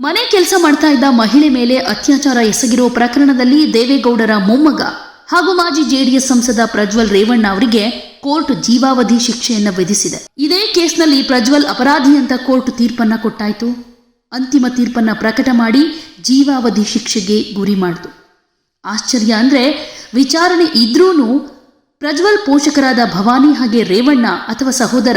ಮನೆ ಕೆಲಸ ಮಾಡ್ತಾ ಇದ್ದ ಮಹಿಳೆ ಮೇಲೆ ಅತ್ಯಾಚಾರ ಎಸಗಿರುವ ಪ್ರಕರಣದಲ್ಲಿ ದೇವೇಗೌಡರ ಮೊಮ್ಮಗ ಹಾಗೂ ಮಾಜಿ ಜೆಡಿಎಸ್ ಸಂಸದ ಪ್ರಜ್ವಲ್ ರೇವಣ್ಣ ಅವರಿಗೆ ಕೋರ್ಟ್ ಜೀವಾವಧಿ ಶಿಕ್ಷೆಯನ್ನು ವಿಧಿಸಿದೆ. ಇದೇ ಕೇಸ್ನಲ್ಲಿ ಪ್ರಜ್ವಲ್ ಅಪರಾಧಿ ಅಂತ ಕೋರ್ಟ್ ತೀರ್ಪನ್ನ ಕೊಟ್ಟಾಯಿತು. ಅಂತಿಮ ತೀರ್ಪನ್ನ ಪ್ರಕಟ ಮಾಡಿ ಜೀವಾವಧಿ ಶಿಕ್ಷೆಗೆ ಗುರಿ ಮಾಡಿತು. ಆಶ್ಚರ್ಯ ಅಂದ್ರೆ ವಿಚಾರಣೆ ಇದ್ರೂ ಪ್ರಜ್ವಲ್ ಪೋಷಕರಾದ ಭವಾನಿ ಹಾಗೆ ರೇವಣ್ಣ ಅಥವಾ ಸಹೋದರ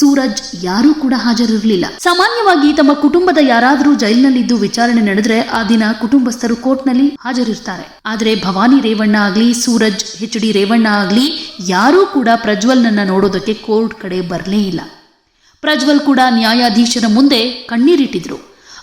ಸೂರಜ್ ಯಾರೂ ಕೂಡ ಹಾಜರಿರಲಿಲ್ಲ. ಸಾಮಾನ್ಯವಾಗಿ ತಮ್ಮ ಕುಟುಂಬದ ಯಾರಾದರೂ ಜೈಲಿನಲ್ಲಿದ್ದು ವಿಚಾರಣೆ ನಡೆದ್ರೆ ಆ ದಿನ ಕುಟುಂಬಸ್ಥರು ಕೋರ್ಟ್ನಲ್ಲಿ ಹಾಜರಿರ್ತಾರೆ. ಆದರೆ ಭವಾನಿ ರೇವಣ್ಣ ಆಗ್ಲಿ, ಸೂರಜ್ ಎಚ್ ಡಿ ರೇವಣ್ಣ ಆಗ್ಲಿ ಯಾರೂ ಕೂಡ ಪ್ರಜ್ವಲ್ನನ್ನ ನೋಡೋದಕ್ಕೆ ಕೋರ್ಟ್ ಕಡೆ ಬರಲೇ ಇಲ್ಲ. ಪ್ರಜ್ವಲ್ ಕೂಡ ನ್ಯಾಯಾಧೀಶರ ಮುಂದೆ ಕಣ್ಣೀರಿಟ್ಟಿದ್ರು.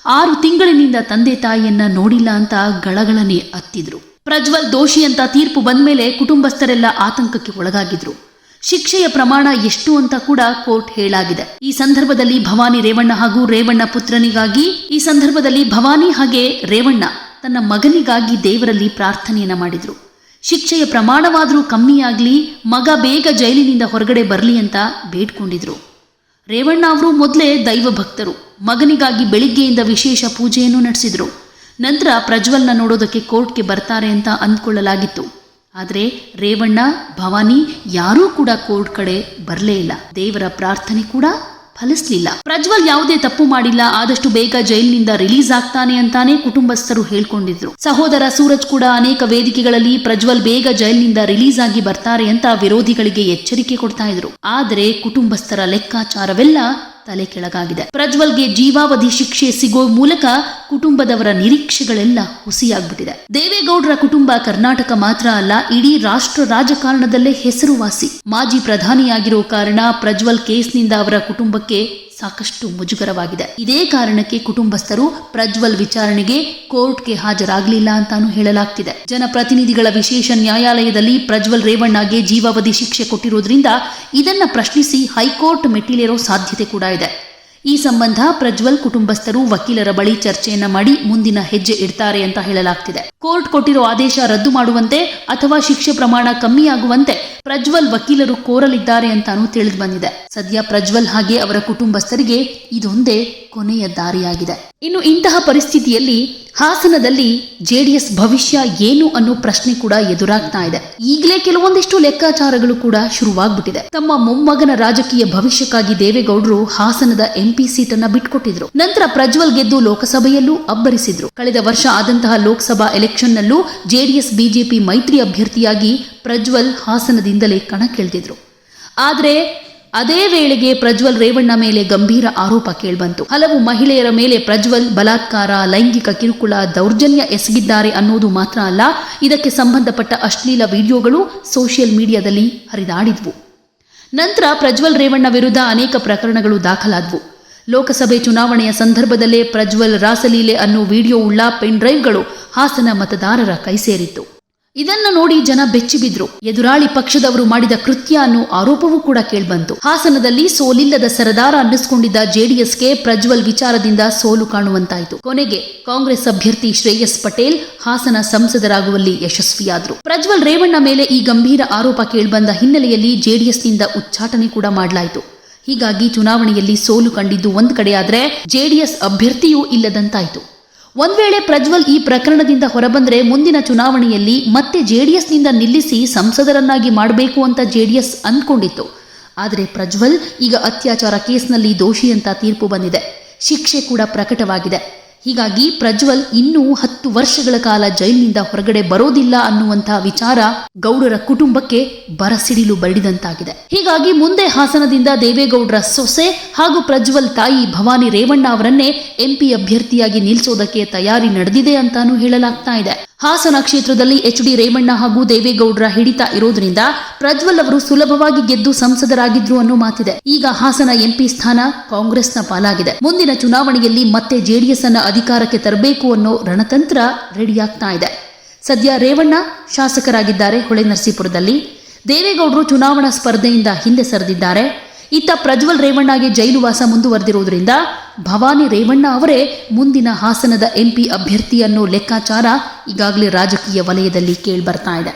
ಆರು ತಿಂಗಳಿನಿಂದ ತಂದೆ ತಾಯಿಯನ್ನ ನೋಡಿಲ್ಲ ಅಂತ ಗಳಗಳನೆ ಅತ್ತಿದ್ರು. ಪ್ರಜ್ವಲ್ ದೋಷಿ ಅಂತ ತೀರ್ಪು ಬಂದ ಮೇಲೆ ಕುಟುಂಬಸ್ಥರೆಲ್ಲ ಆತಂಕಕ್ಕೆ ಒಳಗಾಗಿದ್ರು. ಶಿಕ್ಷೆಯ ಪ್ರಮಾಣ ಎಷ್ಟು ಅಂತ ಕೂಡ ಕೋರ್ಟ್ ಹೇಳಾಗಿದೆ ಈ ಸಂದರ್ಭದಲ್ಲಿ ಭವಾನಿ ರೇವಣ್ಣ ಹಾಗೂ ರೇವಣ್ಣ ಪುತ್ರನಿಗಾಗಿ, ಈ ಸಂದರ್ಭದಲ್ಲಿ ಭವಾನಿ ಹಾಗೆ ರೇವಣ್ಣ ತನ್ನ ಮಗನಿಗಾಗಿ ದೇವರಲ್ಲಿ ಪ್ರಾರ್ಥನೆಯನ್ನ ಮಾಡಿದ್ರು. ಶಿಕ್ಷೆಯ ಪ್ರಮಾಣವಾದರೂ ಕಮ್ಮಿಯಾಗ್ಲಿ, ಮಗ ಬೇಗ ಜೈಲಿನಿಂದ ಹೊರಗಡೆ ಬರಲಿ ಅಂತ ಬೇಡ್ಕೊಂಡಿದ್ರು. ರೇವಣ್ಣ ಅವರು ಮೊದಲೇ ದೈವ ಭಕ್ತರು, ಮಗನಿಗಾಗಿ ಬೆಳಿಗ್ಗೆಯಿಂದ ವಿಶೇಷ ಪೂಜೆಯನ್ನು ನಡೆಸಿದ್ರು. ನಂತರ ಪ್ರಜ್ವಲ್ನ ನೋಡೋದಕ್ಕೆ ಕೋರ್ಟ್ಗೆ ಬರ್ತಾರೆ ಅಂತ ಅಂದ್ಕೊಳ್ಳಲಾಗಿತ್ತು. ಆದರೆ ರೇವಣ್ಣ, ಭವಾನಿ ಯಾರೂ ಕೂಡ ಕೋರ್ಟ್ ಕಡೆ ಬರಲೇ ಇಲ್ಲ. ದೇವರ ಪ್ರಾರ್ಥನೆ ಕೂಡ ಫಲಿಸಲಿಲ್ಲ. ಪ್ರಜ್ವಲ್ ಯಾವುದೇ ತಪ್ಪು ಮಾಡಿಲ್ಲ, ಆದಷ್ಟು ಬೇಗ ಜೈಲಿನಿಂದ ರಿಲೀಸ್ ಆಗ್ತಾನೆ ಅಂತಾನೆ ಕುಟುಂಬಸ್ಥರು ಹೇಳ್ಕೊಂಡಿದ್ರು. ಸಹೋದರ ಸೂರಜ್ ಕೂಡ ಅನೇಕ ವೇದಿಕೆಗಳಲ್ಲಿ ಪ್ರಜ್ವಲ್ ಬೇಗ ಜೈಲಿನಿಂದ ರಿಲೀಸ್ ಆಗಿ ಬರ್ತಾರೆ ಅಂತ ವಿರೋಧಿಗಳಿಗೆ ಎಚ್ಚರಿಕೆ ಕೊಡ್ತಾ ಇದ್ರು. ಆದರೆ ಕುಟುಂಬಸ್ಥರ ಲೆಕ್ಕಾಚಾರವೆಲ್ಲ ತಲೆ ಕೆಳಗಾಗಿದೆ. ಪ್ರಜ್ವಲ್ಗೆ ಜೀವಾವಧಿ ಶಿಕ್ಷೆ ಸಿಗೋ ಮೂಲಕ ಕುಟುಂಬದವರ ನಿರೀಕ್ಷೆಗಳೆಲ್ಲ ಹುಸಿಯಾಗ್ಬಿಟ್ಟಿದೆ. ದೇವೇಗೌಡರ ಕುಟುಂಬ ಕರ್ನಾಟಕ ಮಾತ್ರ ಅಲ್ಲ, ಇಡೀ ರಾಷ್ಟ್ರ ರಾಜಕಾರಣದಲ್ಲೇ ಹೆಸರುವಾಸಿ. ಮಾಜಿ ಪ್ರಧಾನಿಯಾಗಿರೋ ಕಾರಣ ಪ್ರಜ್ವಲ್ ಕೇಸ್ನಿಂದ ಅವರ ಕುಟುಂಬಕ್ಕೆ ಸಾಕಷ್ಟು ಮುಜುಗರವಾಗಿದೆ. ಇದೇ ಕಾರಣಕ್ಕೆ ಕುಟುಂಬಸ್ಥರು ಪ್ರಜ್ವಲ್ ವಿಚಾರಣೆಗೆ ಕೋರ್ಟ್ಗೆ ಹಾಜರಾಗಲಿಲ್ಲ ಅಂತಾನು ಹೇಳಲಾಗ್ತಿದೆ. ಜನಪ್ರತಿನಿಧಿಗಳ ವಿಶೇಷ ನ್ಯಾಯಾಲಯದಲ್ಲಿ ಪ್ರಜ್ವಲ್ ರೇವಣ್ಣಗೆ ಜೀವಾವಧಿ ಶಿಕ್ಷೆ ಕೊಟ್ಟಿರೋದ್ರಿಂದ ಇದನ್ನ ಪ್ರಶ್ನಿಸಿ ಹೈಕೋರ್ಟ್ ಮೆಟ್ಟಿಲೇರೋ ಸಾಧ್ಯತೆ ಕೂಡ ಇದೆ. ಈ ಸಂಬಂಧ ಪ್ರಜ್ವಲ್ ಕುಟುಂಬಸ್ಥರು ವಕೀಲರ ಬಳಿ ಚರ್ಚೆಯನ್ನ ಮಾಡಿ ಮುಂದಿನ ಹೆಜ್ಜೆ ಇಡ್ತಾರೆ ಅಂತ ಹೇಳಲಾಗ್ತಿದೆ. ಕೋರ್ಟ್ ಕೊಟ್ಟಿರೋ ಆದೇಶ ರದ್ದು ಮಾಡುವಂತೆ ಅಥವಾ ಶಿಕ್ಷೆ ಪ್ರಮಾಣ ಕಮ್ಮಿಯಾಗುವಂತೆ ಪ್ರಜ್ವಲ್ ವಕೀಲರು ಕೋರಲಿದ್ದಾರೆ ಅಂತಾನೂ ತಿಳಿದು ಬಂದಿದೆ. ಸದ್ಯ ಪ್ರಜ್ವಲ್ ಹಾಗೆ ಅವರ ಕುಟುಂಬಸ್ಥರಿಗೆ ಇದೊಂದೇ ಕೊನೆಯ ದಾರಿಯಾಗಿದೆ. ಇನ್ನು ಇಂತಹ ಪರಿಸ್ಥಿತಿಯಲ್ಲಿ ಹಾಸನದಲ್ಲಿ ಜೆಡಿಎಸ್ ಭವಿಷ್ಯ ಏನು ಅನ್ನೋ ಪ್ರಶ್ನೆ ಕೂಡ ಎದುರಾಗ್ತಾ ಇದೆ. ಈಗಲೇ ಕೆಲವೊಂದಿಷ್ಟು ಲೆಕ್ಕಾಚಾರಗಳು ಕೂಡ ಶುರುವಾಗ್ಬಿಟ್ಟಿದೆ. ತಮ್ಮ ಮೊಮ್ಮಗನ ರಾಜಕೀಯ ಭವಿಷ್ಯಕ್ಕಾಗಿ ದೇವೇಗೌಡರು ಹಾಸನದ ಎಂಪಿ ಸೀಟನ್ನ ಬಿಟ್ಕೊಟ್ಟಿದ್ರು. ನಂತರ ಪ್ರಜ್ವಲ್ ಗೆದ್ದು ಲೋಕಸಭೆಯಲ್ಲೂ ಅಬ್ಬರಿಸಿದ್ರು. ಕಳೆದ ವರ್ಷ ಆದಂತಹ ಲೋಕಸಭಾ ಎಲೆಕ್ಷನ್ ನಲ್ಲೂ ಜೆಡಿಎಸ್ ಬಿಜೆಪಿ ಮೈತ್ರಿ ಅಭ್ಯರ್ಥಿಯಾಗಿ ಪ್ರಜ್ವಲ್ ಹಾಸನದಿಂದಲೇ ಕಣಕ್ಕಿಳಿದಿದ್ರು. ಆದ್ರೆ ಅದೇ ವೇಳೆಗೆ ಪ್ರಜ್ವಲ್ ರೇವಣ್ಣ ಮೇಲೆ ಗಂಭೀರ ಆರೋಪ ಕೇಳಬಂತು. ಹಲವು ಮಹಿಳೆಯರ ಮೇಲೆ ಪ್ರಜ್ವಲ್, ಬಲಾತ್ಕಾರ, ಲೈಂಗಿಕ ಕಿರುಕುಳ, ದೌರ್ಜನ್ಯ ಎಸಗಿದ್ದಾರೆ ಅನ್ನೋದು ಮಾತ್ರ ಅಲ್ಲ, ಇದಕ್ಕೆ ಸಂಬಂಧಪಟ್ಟ ಅಶ್ಲೀಲ ವಿಡಿಯೋಗಳು ಸೋಷಿಯಲ್ ಮೀಡಿಯಾದಲ್ಲಿ ಹರಿದಾಡಿದ್ವು. ನಂತರ ಪ್ರಜ್ವಲ್ ರೇವಣ್ಣ ವಿರುದ್ಧ ಅನೇಕ ಪ್ರಕರಣಗಳು ದಾಖಲಾದವು. ಲೋಕಸಭೆ ಚುನಾವಣೆಯ ಸಂದರ್ಭದಲ್ಲೇ ಪ್ರಜ್ವಲ್ ರಾಸಲೀಲೆ ಅನ್ನೋ ವಿಡಿಯೋ ಉಳ್ಳ ಪೆನ್ ಡ್ರೈವ್ಗಳು ಹಾಸನ ಮತದಾರರ ಕೈ ಸೇರಿತ್ತು. ಇದನ್ನ ನೋಡಿ ಜನ ಬೆಚ್ಚಿಬಿದ್ರು ಎದುರಾಳಿ ಪಕ್ಷದವರು ಮಾಡಿದ ಕೃತ್ಯ ಅನ್ನೋ ಆರೋಪವೂ ಕೂಡ ಕೇಳ್ಬಂತು. ಹಾಸನದಲ್ಲಿ ಸೋಲಿಲ್ಲದ ಸರದಾರ ಅನ್ನಿಸ್ಕೊಂಡಿದ್ದ ಜೆಡಿಎಸ್ಗೆ ಪ್ರಜ್ವಲ್ ವಿಚಾರದಿಂದ ಸೋಲು ಕಾಣುವಂತಾಯಿತು. ಕೊನೆಗೆ ಕಾಂಗ್ರೆಸ್ ಅಭ್ಯರ್ಥಿ ಶ್ರೇಯಸ್ ಪಟೇಲ್ ಹಾಸನ ಸಂಸದರಾಗುವಲ್ಲಿ ಯಶಸ್ವಿಯಾದರು. ಪ್ರಜ್ವಲ್ ರೇವಣ್ಣ ಮೇಲೆ ಈ ಗಂಭೀರ ಆರೋಪ ಕೇಳ್ಬಂದ ಹಿನ್ನೆಲೆಯಲ್ಲಿ ಜೆಡಿಎಸ್ನಿಂದ ಉಚ್ಚಾಟನೆ ಕೂಡ ಮಾಡಲಾಯಿತು. ಹೀಗಾಗಿ ಚುನಾವಣೆಯಲ್ಲಿ ಸೋಲು ಕಂಡಿದ್ದು ಒಂದ್ ಕಡೆಯಾದ್ರೆ ಜೆಡಿಎಸ್ ಅಭ್ಯರ್ಥಿಯೂ ಇಲ್ಲದಂತಾಯಿತು. ಒಂದ್ ವೇಳೆ ಪ್ರಜ್ವಲ್ ಈ ಪ್ರಕರಣದಿಂದ ಹೊರಬಂದ್ರೆ ಮುಂದಿನ ಚುನಾವಣೆಯಲ್ಲಿ ಮತ್ತೆ ಜೆಡಿಎಸ್ನಿಂದ ನಿಲ್ಲಿಸಿ ಸಂಸದರನ್ನಾಗಿ ಮಾಡಬೇಕು ಅಂತ ಜೆಡಿಎಸ್ ಅಂದ್ಕೊಂಡಿತ್ತು ಆದರೆ ಪ್ರಜ್ವಲ್ ಈಗ ಅತ್ಯಾಚಾರ ಕೇಸ್ನಲ್ಲಿ ದೋಷಿ ಅಂತ ತೀರ್ಪು ಬಂದಿದೆ. ಶಿಕ್ಷೆ ಕೂಡ ಪ್ರಕಟವಾಗಿದೆ. ಹೀಗಾಗಿ ಪ್ರಜ್ವಲ್ ಇನ್ನೂ ಹತ್ತು ವರ್ಷಗಳ ಕಾಲ ಜೈಲಿನಿಂದ ಹೊರಗಡೆ ಬರೋದಿಲ್ಲ ಅನ್ನುವಂತಹ ವಿಚಾರ ಗೌಡರ ಕುಟುಂಬಕ್ಕೆ ಬರಸಿಡಿಲು ಬರಡಿದಂತಾಗಿದೆ ಹೀಗಾಗಿ ಮುಂದೆ ಹಾಸನದಿಂದ ದೇವೇಗೌಡರ ಸೊಸೆ ಹಾಗೂ ಪ್ರಜ್ವಲ್ ತಾಯಿ ಭವಾನಿ ರೇವಣ್ಣ ಅವರನ್ನೇ ಎಂಪಿ ಅಭ್ಯರ್ಥಿಯಾಗಿ ನಿಲ್ಲಿಸೋದಕ್ಕೆ ತಯಾರಿ ನಡೆದಿದೆ ಅಂತಾನೂ ಹೇಳಲಾಗ್ತಾ ಇದೆ. ಹಾಸನ ಕ್ಷೇತ್ರದಲ್ಲಿ ಎಚ್ ಡಿ ರೇವಣ್ಣ ಹಾಗೂ ದೇವೇಗೌಡರ ಹಿಡಿತ ಇರೋದ್ರಿಂದ ಪ್ರಜ್ವಲ್ ಅವರು ಸುಲಭವಾಗಿ ಗೆದ್ದು ಸಂಸದರಾಗಿದ್ರು ಅನ್ನೋ ಮಾತಿದೆ. ಈಗ ಹಾಸನ ಎಂಪಿ ಸ್ಥಾನ ಕಾಂಗ್ರೆಸ್ನ ಪಾಲಾಗಿದೆ. ಮುಂದಿನ ಚುನಾವಣೆಯಲ್ಲಿ ಮತ್ತೆ ಜೆಡಿಎಸ್ ಅನ್ನ ಅಧಿಕಾರಕ್ಕೆ ತರಬೇಕು ಅನ್ನೋ ರಣತಂತ್ರ ರೆಡಿಯಾಗ್ತಾ ಇದೆ. ಸದ್ಯ ರೇವಣ್ಣ ಶಾಸಕರಾಗಿದ್ದಾರೆ ಹೊಳೆನರಸೀಪುರದಲ್ಲಿ ದೇವೇಗೌಡರು ಚುನಾವಣಾ ಸ್ಪರ್ಧೆಯಿಂದ ಹಿಂದೆ ಸರಿದಿದ್ದಾರೆ. ಇತ್ತ ಪ್ರಜ್ವಲ್ ರೇವಣ್ಣಗೆ ಜೈಲುವಾಸ ಮುಂದುವರೆದಿರುವುದರಿಂದ ಭವಾನಿ ರೇವಣ್ಣ ಅವರೇ ಮುಂದಿನ ಹಾಸನದ ಎಂಪಿ ಅಭ್ಯರ್ಥಿ ಅನ್ನೋ ಲೆಕ್ಕಾಚಾರ ಈಗಾಗಲೇ ರಾಜಕೀಯ ವಲಯದಲ್ಲಿ ಕೇಳಿಬರ್ತಾ ಇದೆ.